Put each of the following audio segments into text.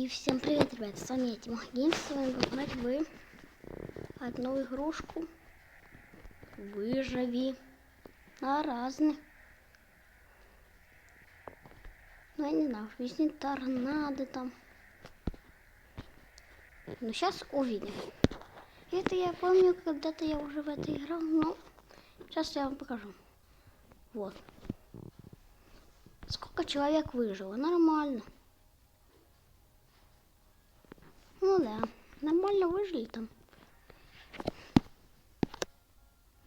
И всем привет, ребят, с вами я, Тимох Геймс, с вами играть вы одну игрушку Выживи на разных. Ну, я не знаю, в жизни торнадо там. Ну, сейчас увидим. Это я помню, когда-то я уже в это играл, но сейчас я вам покажу. Вот. Сколько человек выжило? Нормально. Ну да, нормально выжили там.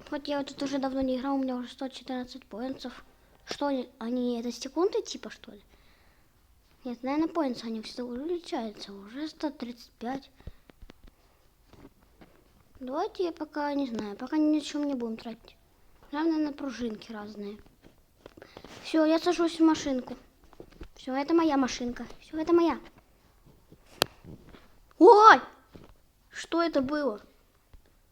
Хоть я тут уже давно не играл, у меня уже 114 поинтов. Что они, они это секунды типа что ли? Нет, наверное, поинтс они все увеличаются. Уже 135. Давайте я пока не знаю, пока ни на чем не будем тратить. Главное на пружинки разные. Все, я сажусь в машинку. Все, это моя машинка. Все, это моя. Ой! Что это было?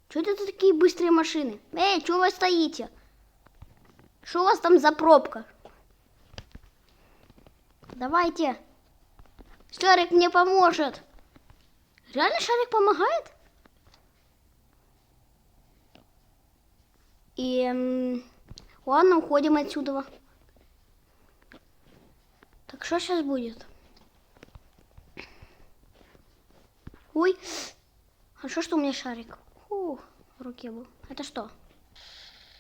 Что это такие быстрые машины? Эй, что вы стоите? Что у вас там за пробка? Давайте. Шарик мне поможет. Реально Шарик помогает? И эм, ладно, уходим отсюда. Так что сейчас будет? Ой, хорошо, что у меня шарик. Фу, в руке был. Это что?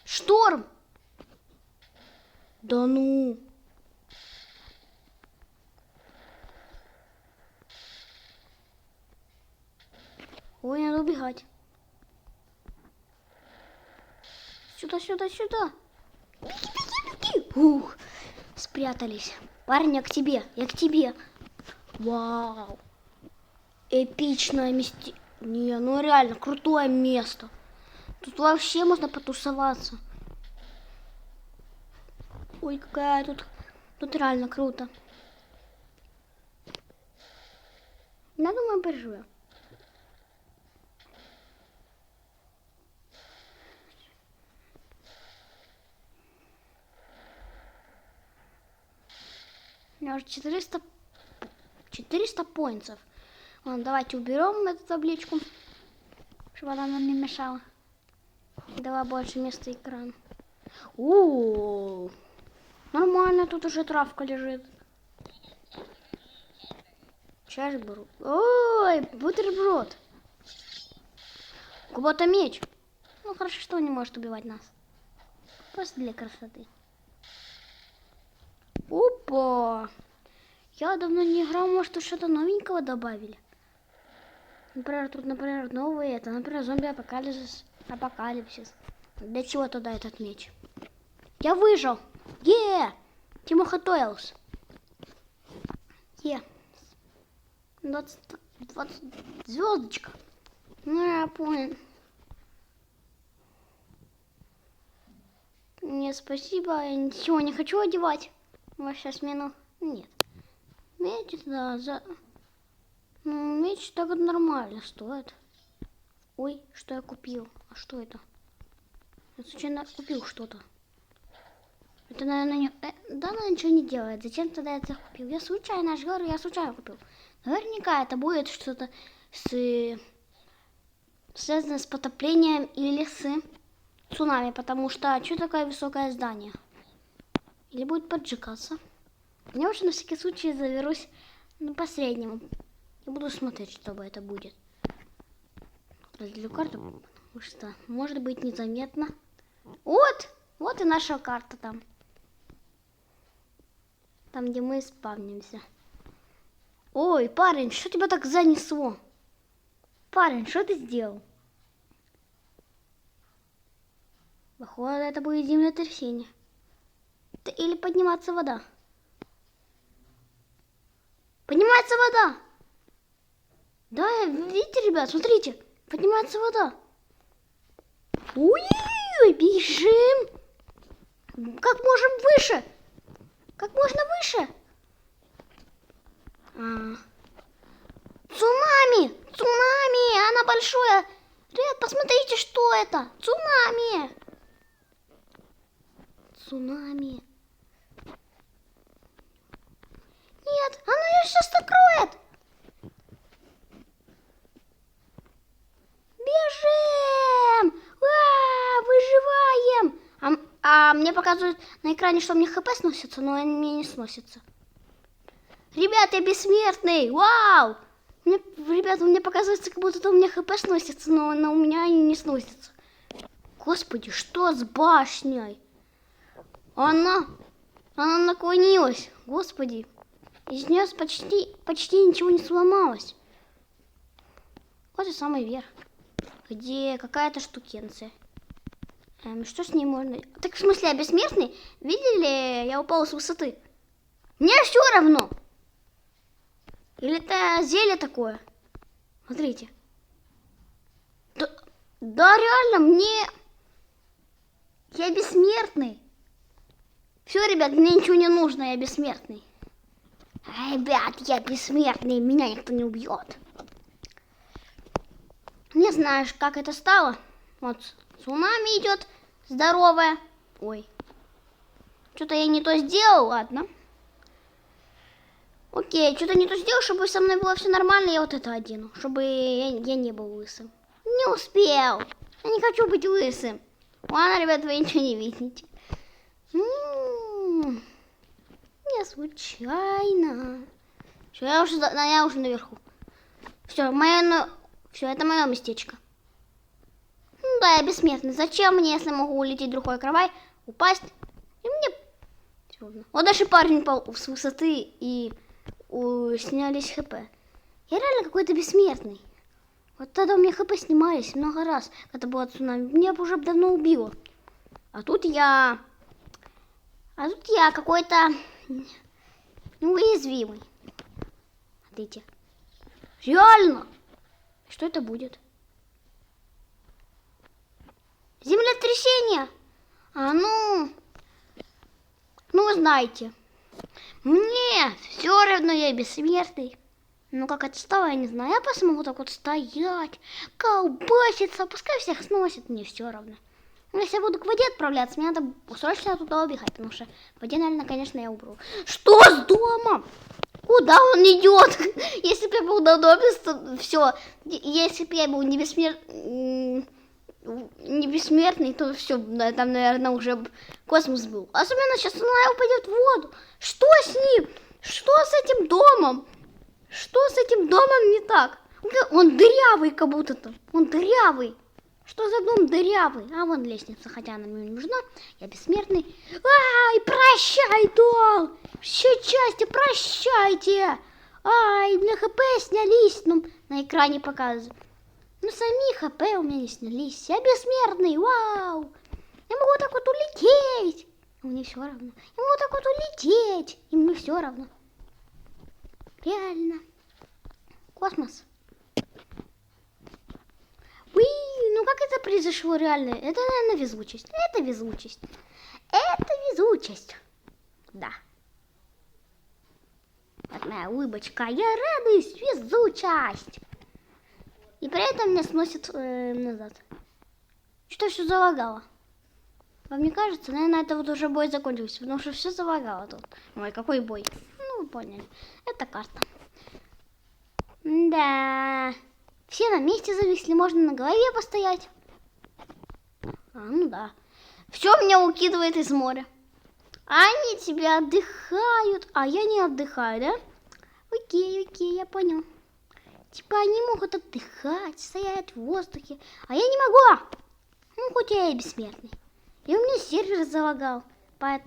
Шторм! Да ну! Ой, надо убегать. Сюда, сюда, сюда. Беги, беги, беги. Ух, спрятались. Парень, я к тебе, я к тебе. Вау. Эпичное место. Не, ну реально, крутое место. Тут вообще можно потусоваться. Ой, какая тут... Тут реально круто. Я думаю, переживу. У меня уже 400... 400 поинтов. Ладно, давайте уберем эту табличку, чтобы она нам не мешала. Давай больше места экрана. У, -у, -у нормально, тут уже травка лежит. Беру. Ой, бутерброд. Кого-то меч. Ну хорошо, что он не может убивать нас. Просто для красоты. Опа! Я давно не играл, может, что-то новенького добавили. Например, тут, например, новые, это, например, зомби-апокалипсис. Апокалипсис. Для чего туда этот меч? Я выжил! Е! Тимоха Тойлс. Е. 20, 20 звездочка. Ну, я понял. Нет, спасибо. Я ничего не хочу одевать. Ваша смена. Нет. Меч, да, за... Ну, меч так нормально стоит. Ой, что я купил? А что это? Я случайно купил что-то. Это, наверное, не... Э, да, она ничего не делает. Зачем тогда я это купил? Я случайно, я же говорю, я случайно купил. Наверняка это будет что-то с... связано с потоплением или с цунами, потому что что такое высокое здание? Или будет поджигаться? Я уже на всякий случай заверусь ну, по И буду смотреть, чтобы это будет. Разделю карту, потому что может быть незаметно. Вот! Вот и наша карта там. Там, где мы спавнимся. Ой, парень, что тебя так занесло? Парень, что ты сделал? Походу, это будет землетрясение. Или подниматься вода. Поднимается вода. Да, видите, ребят, смотрите. Поднимается вода. Ой, бежим. Как можем выше. Как можно выше. А. Цунами! Цунами! Она большая! Ребят, посмотрите, что это! Цунами! Цунами! Нет, она ее сейчас накроет! Бежим! Ура! Выживаем! А, а мне показывают на экране, что мне хп сносится, но они мне не сносится. Ребята, я бессмертный! Вау! Мне, ребята, мне показывается, как будто у меня хп сносится, но она у меня и не сносится. Господи, что с башней? Она, она наклонилась. Господи, из нее почти, почти ничего не сломалось. Вот и самый верх где какая-то штукенция. Эм, что с ней можно... Так в смысле, я бессмертный? Видели, я упал с высоты. Мне все равно. Или это зелье такое? Смотрите. Да, да реально, мне... Я бессмертный. Все, ребят, мне ничего не нужно, я бессмертный. Ребят, я бессмертный, меня никто не убьет. Не знаешь, как это стало. Вот, цунами идет, здоровая. Ой, что-то я не то сделал, ладно. Окей, что-то не то сделал, чтобы со мной было все нормально, я вот это одену, чтобы я, я не был лысым. Не успел. Я не хочу быть лысым. Ладно, ребят, вы ничего не видите. М-м-м. Я случайно. Все, я уже, я уже наверху. Все, мое, все, это мое местечко. Ну да, я бессмертный. Зачем мне, если могу улететь в другой кровать, упасть? И мне... Вот даже парень пал с высоты и у, снялись хп. Я реально какой-то бессмертный. Вот тогда у меня хп снимались много раз, когда было цунами. Меня бы уже давно убило. А тут я... А тут я какой-то неуязвимый. Смотрите. Реально! Что это будет? Землетрясение! А ну... Ну, знаете. Мне все равно я бессмертный. Ну, как это стало, я не знаю. Я просто могу так вот стоять, колбаситься, пускай всех сносит, мне все равно. Но если я буду к воде отправляться, мне надо срочно туда убегать, потому что в воде, наверное, конечно, я убру. Что с домом? Куда он идет? Если бы я был на доме, то все. Если бы я был не бессмертный, то все, там, наверное, уже космос был. Особенно сейчас она упадет в воду. Что с ним? Что с этим домом? Что с этим домом не так? Он дырявый как будто-то. Он дырявый. Что за дом дырявый? А вон лестница, хотя она мне не нужна. Я бессмертный. Ай, прощай, дом! Все части, прощайте! Ай, мне хп снялись, ну, на экране показывают. Ну, сами хп у меня не снялись. Я бессмертный, вау! Я могу так вот улететь. Мне все равно. Я могу так вот улететь. И мне все равно. Реально. Космос. Уи, ну как это произошло реально? Это, наверное, везучесть. Это везучесть. Это везучесть. Да. Вот моя улыбочка. Я радуюсь, везучесть. И при этом меня сносит э, назад. Что все залагало? Вам не кажется? Наверное, это вот уже бой закончился, потому что все залагало тут. Ой, какой бой? Ну, вы поняли. Это карта. Да. Все на месте зависли, можно на голове постоять. А, ну да. Все меня укидывает из моря. Они тебя отдыхают, а я не отдыхаю, да? Окей, окей, я понял. Типа они могут отдыхать, стоять в воздухе, а я не могу. Ну, хоть я и бессмертный. И у меня сервер залагал,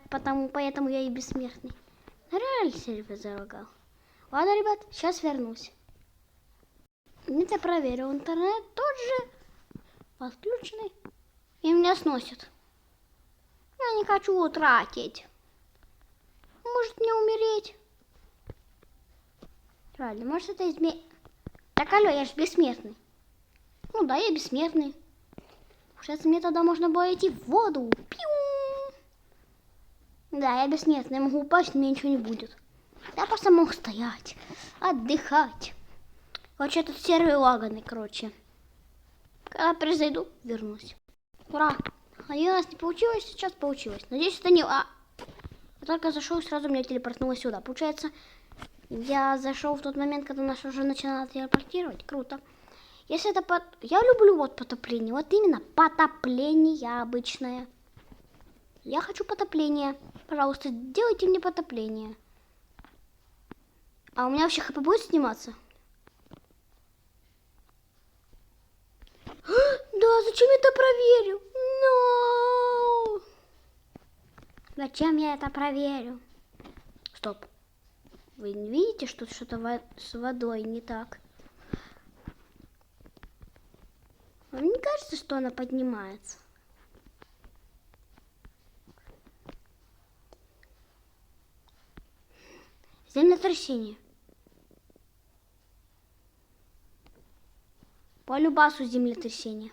потому, поэтому я и бессмертный. Реально сервер залагал. Ладно, ребят, сейчас вернусь. Это проверил. Интернет тот же, подключенный. И меня сносит. Я не хочу утратить. Может мне умереть? Реально, может это изме... Так, алло, я же бессмертный. Ну да, я бессмертный. Сейчас мне тогда можно было идти в воду. Пиу! Да, я бессмертный, могу упасть, мне ничего не будет. Я просто мог стоять, отдыхать. Короче, этот сервер лаганный, короче. Когда произойду, вернусь. Ура! Один раз не получилось, сейчас получилось. Надеюсь, это не... А... Я только зашел, сразу меня телепортнуло сюда. Получается, я зашел в тот момент, когда нас уже начинало телепортировать. Круто. Если это под... Я люблю вот потопление. Вот именно потопление обычное. Я хочу потопление. Пожалуйста, сделайте мне потопление. А у меня вообще хп будет сниматься? Да, зачем я это проверю? No! Зачем я это проверю? Стоп. Вы не видите, что что-то во- с водой не так? Вам не кажется, что она поднимается? Землетрясение. По любасу землетрясение.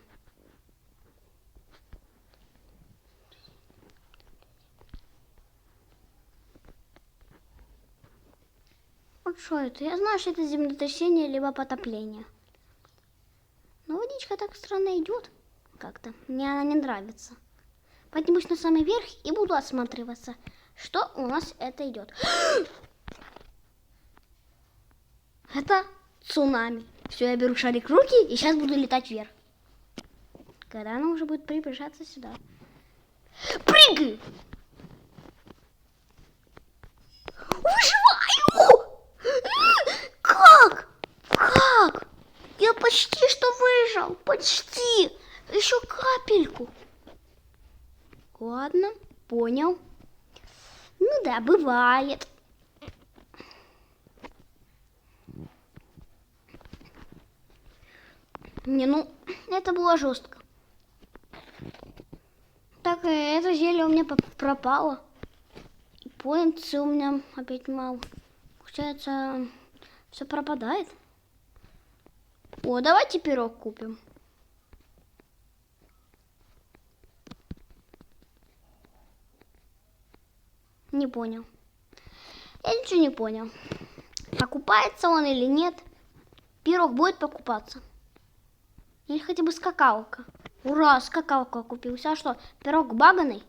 Вот что это? Я знаю, что это землетрясение, либо потопление. Но водичка так странно идет как-то. Мне она не нравится. Поднимусь на самый верх и буду осматриваться, что у нас это идет. Это цунами. Все, я беру шарик в руки и сейчас буду летать вверх. Когда она уже будет приближаться сюда. Прыгай! Выживаю! Как? Я почти что выжил. Почти. Еще капельку. Ладно, понял. Ну да, бывает. Не, ну, это было жестко. Так, э, это зелье у меня пропало. И поинтсы у меня опять мало. Получается, все пропадает. О, давайте пирог купим. Не понял. Я ничего не понял. Покупается он или нет? Пирог будет покупаться? Или хотя бы скакалка? Ура, скакалка купился. А что, пирог баганый?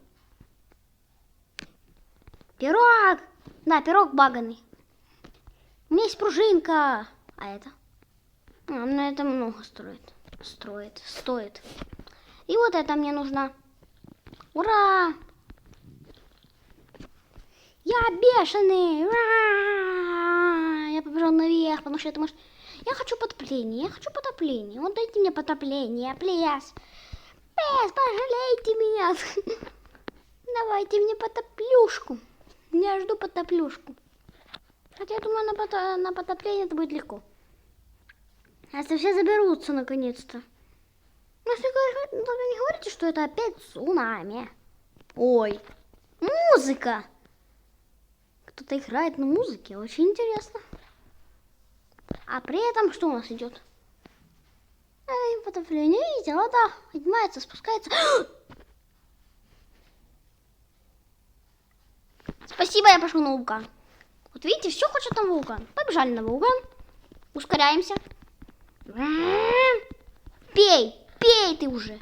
Пирог! Да, пирог баганый. У меня есть пружинка. А это? А, на это много строит. Строит, стоит. И вот это мне нужно. Ура! Я бешеный! Ура! Я побежал наверх, потому что это может... Я хочу потопление, я хочу потопление. Вот дайте мне потопление, плес. Плес, пожалейте меня. Давайте мне потоплюшку. Я жду потоплюшку. Хотя я думаю, на, пото- на потопление это будет легко. Если все заберутся наконец-то. Ну, если только не говорите, что это опять цунами. Ой, музыка. Кто-то играет на музыке, очень интересно. А при этом что у нас идет? Эй, потопление, видите, вода поднимается, спускается. Спасибо, я пошел на вулкан. Вот видите, все хочет на вулкан. Побежали на вулкан. Ускоряемся. Пей, пей ты уже.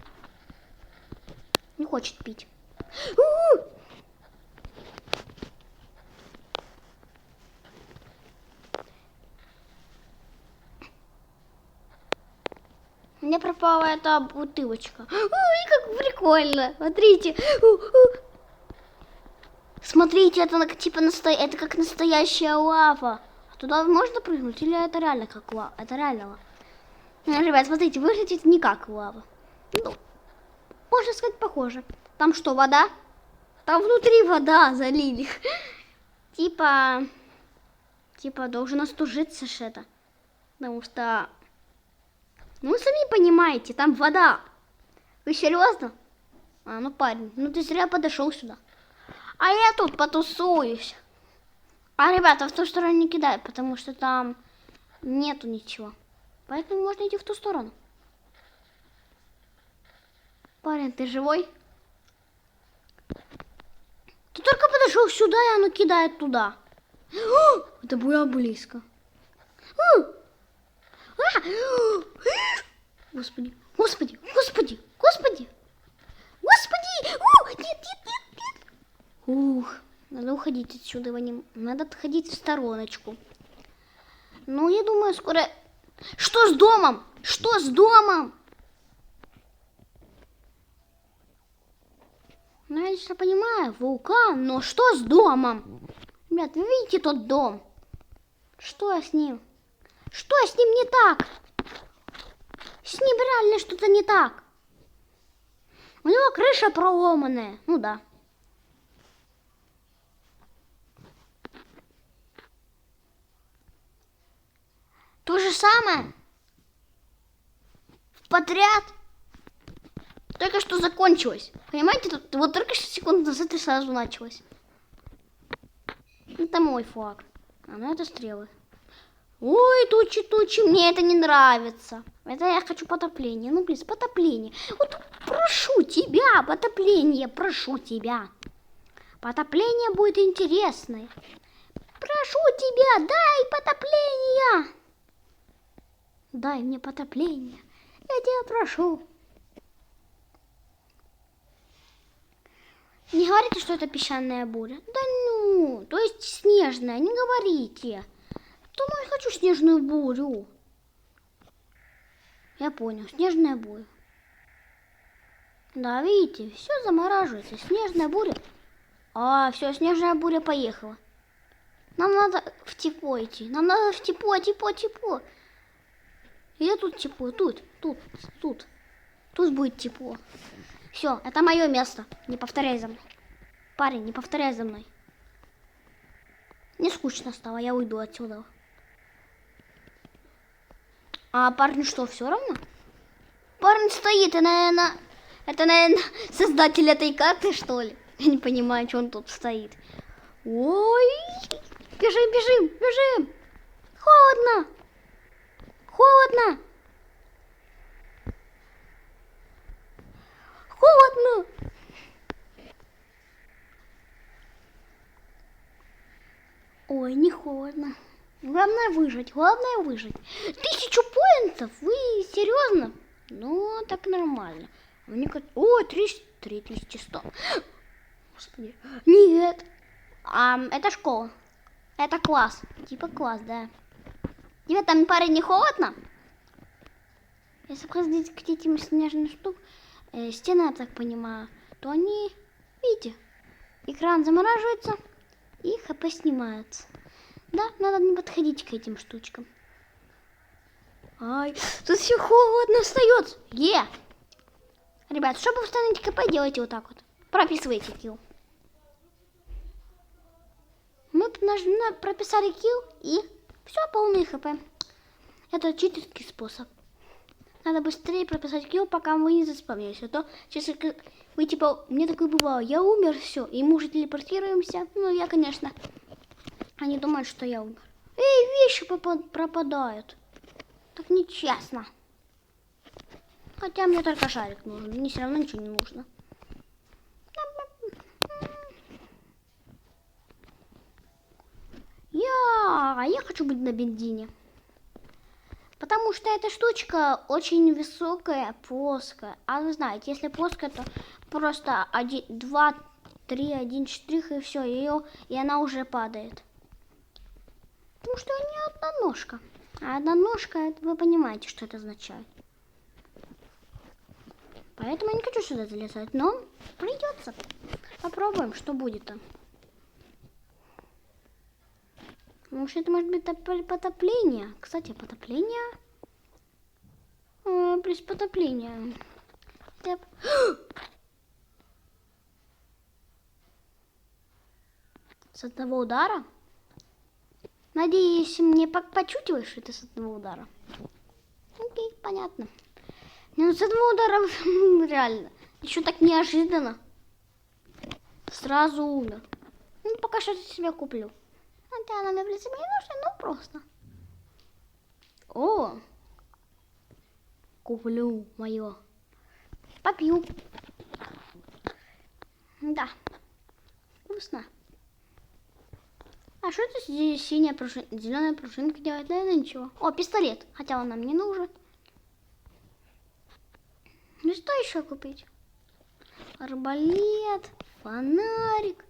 Не хочет пить. Меня пропала эта бутылочка. Ой, как прикольно. Смотрите. Смотрите, это типа насто... это как настоящая лава. Туда можно прыгнуть или это реально как лава? Это реально лава. Ну, Ребят, смотрите, выглядит не как лава. Ну, можно сказать, похоже. Там что, вода? Там внутри вода залили. Типа, типа должен остужиться это. Потому что, ну, вы сами понимаете, там вода. Вы серьезно? А, ну, парень, ну ты зря подошел сюда. А я тут потусуюсь. А ребята в ту сторону не кидают, потому что там нету ничего. Поэтому можно идти в ту сторону. Парень, ты живой? Ты только подошел сюда, и оно кидает туда. О, Это было близко. О! А! Господи, господи, господи, господи, господи! О, нет, нет, нет, нет. Ух, надо уходить отсюда, Ваним. Надо отходить в стороночку. Ну, я думаю, скоро... Что с домом? Что с домом? Ну, я конечно понимаю, вулкан, но что с домом? Ребят, вы видите тот дом? Что с ним? Что с ним не так? С ним реально что-то не так. У него крыша проломанная. Ну да. То же самое. В подряд. Только что закончилось. Понимаете, тут вот только что секунд назад и сразу началось. Это мой флаг. А ну это стрелы. Ой, тучи, тучи, мне это не нравится. Это я хочу потопление. Ну, плиз, потопление. Вот прошу тебя, потопление, прошу тебя. Потопление будет интересное. Прошу тебя, дай потопление. Дай мне потопление. Я тебя прошу. Не говорите, что это песчаная буря. Да ну, то есть снежная, не говорите. Ну, я хочу снежную бурю. Я понял, снежная буря. Да, видите, все замораживается. Снежная буря. А, все, снежная буря поехала. Нам надо в тепло идти. Нам надо в тепло, тепло, тепло. Где тут тепло? Тут, тут, тут. Тут будет тепло. Все, это мое место. Не повторяй за мной. Парень, не повторяй за мной. Не скучно стало, я уйду отсюда. А парню что, все равно? Парень стоит, и, наверное, это, наверное, создатель этой карты, что ли? Я не понимаю, что он тут стоит. Ой, бежим, бежим, бежим. Холодно. Холодно. Холодно. Ой, не холодно. Главное выжить, главное выжить. Тысячу поинтов? Вы серьезно? Ну, так нормально. Мне как... О, 3100. Господи. Нет. А, это школа. Это класс. Типа класс, да. Тебе там, парень, не холодно? Если подходить к этим снежным штук, э, стены, я так понимаю, то они, видите, экран замораживается и хп снимается. Да, надо не подходить к этим штучкам. Ай, тут все холодно остается. Е! Ребят, чтобы установить КП, делайте вот так вот. Прописывайте килл. Мы нажали, прописали килл и все, полный хп. Это читерский способ. Надо быстрее прописать килл, пока вы не заспавнились. А то, если вы типа, мне такое бывало, я умер, все, и мы уже телепортируемся. Ну, я, конечно, они думают, что я умер. Эй, вещи пропадают. Так нечестно. Хотя мне только шарик нужен. Мне все равно ничего не нужно. Я, я хочу быть на бензине. Потому что эта штучка очень высокая, плоская. А вы знаете, если плоская, то просто один, два, три, один штрих и все, ее и она уже падает. Потому что не одна ножка. А одна ножка, вы понимаете, что это означает. Поэтому я не хочу сюда залезать, но придется. Попробуем, что будет там. Может, это может быть потопление. Кстати, потопление. А, плюс потопление. Тэп. С одного удара? Надеюсь, мне почутилось, что это с одного удара. Окей, понятно. Не, ну с одного удара реально. Еще так неожиданно. Сразу умер. Ну, пока что себе куплю. Хотя она мне, в принципе, не нужна, но просто. О! Куплю мое. Попью. Да. Вкусно. А что это здесь синяя пружинка, зеленая пружинка делает? Наверное, ничего. О, пистолет. Хотя он нам не нужен. Ну что еще купить? Арбалет, фонарик.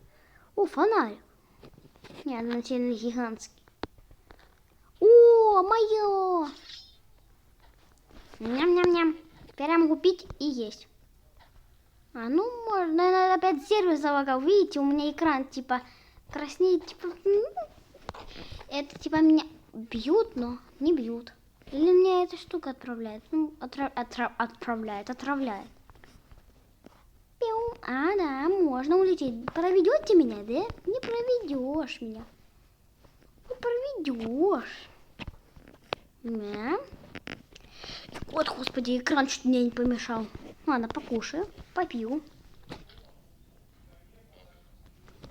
О, фонарик. Не, относительно гигантский. О, мое! Ням-ням-ням. Теперь я могу пить и есть. А, ну, можно, наверное, опять сервер залагал. Видите, у меня экран, типа, краснеет, типа... Это, типа, меня бьют, но не бьют. Или меня эта штука отправляет? Ну, отра- отра- отправляет, отравляет. Пиу. А, да, можно улететь. Проведете меня, да? Не проведешь меня. Не проведешь. Да. Вот, господи, экран чуть мне не помешал. Ладно, покушаю, попью.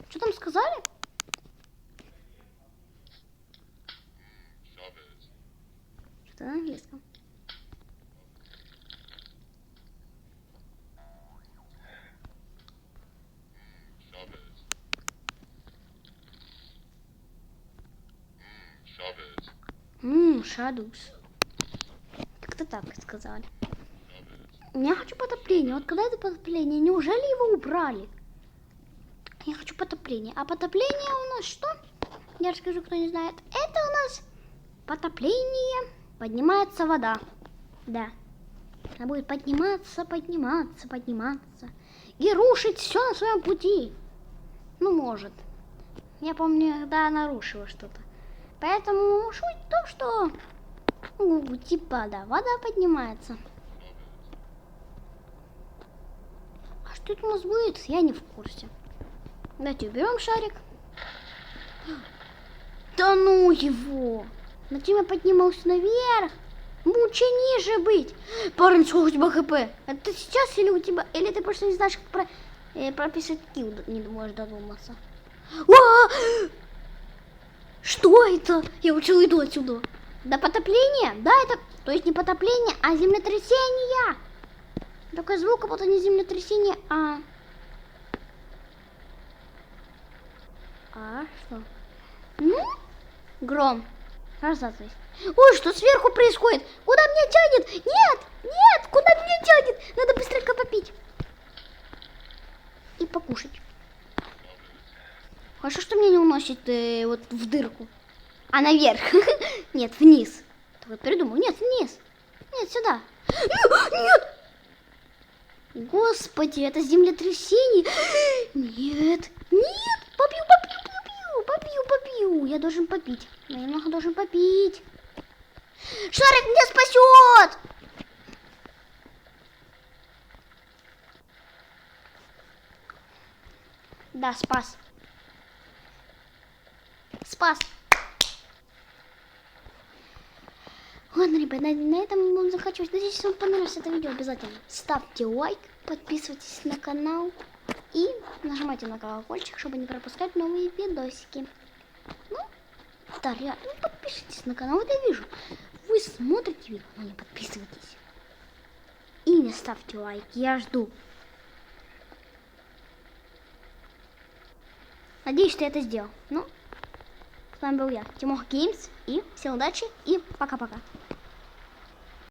Что там сказали? Chavez. Что на английском? Ммм, Шадус. Как-то так сказали. Я хочу потопление. Вот когда это потопление? Неужели его убрали? Я хочу потопление. А потопление у нас что? Я расскажу, кто не знает. Это у нас потопление. Поднимается вода. Да. Она будет подниматься, подниматься, подниматься. И рушить все на своем пути. Ну, может. Я помню, когда она рушила что-то. Поэтому суть в том, что... Ну, типа, да, вода поднимается. А что это у нас будет? Я не в курсе. Давайте уберем шарик. Да ну его! На тебя поднимался наверх. Лучше ниже быть. Парень, сколько у тебя хп? Это сейчас или у тебя... Или ты просто не знаешь, как про... э, прописать килл, не можешь додуматься. А! Что это? Я лучше уйду отсюда. Да потопление? Да, это... То есть не потопление, а землетрясение. Только звук, как будто не землетрясение, а... А что? Ну, гром. Разозлись. Ой, что сверху происходит? Куда меня тянет? Нет, нет, куда меня тянет? Надо быстренько попить. И покушать. Хорошо, что меня не уносит э, вот в дырку. А наверх. Нет, вниз. Только придумал. Нет, вниз. Нет, сюда. Нет! Господи, это землетрясение. Нет, нет, попью, попью, попью, попью, попью. Я должен попить. Я немного должен попить. Шарик меня спасет! Да, спас. Спас. Ладно, ребят, на, на этом будем заканчивать. Надеюсь, вам понравилось это видео. Обязательно ставьте лайк, подписывайтесь на канал и нажимайте на колокольчик, чтобы не пропускать новые видосики. Ну, да, реально, ну, подпишитесь на канал, вот я вижу. Вы смотрите видео, но не подписывайтесь. И не ставьте лайк, я жду. Надеюсь, что я это сделал. Ну, с вами был я, Тимох Геймс. И всем удачи и пока-пока.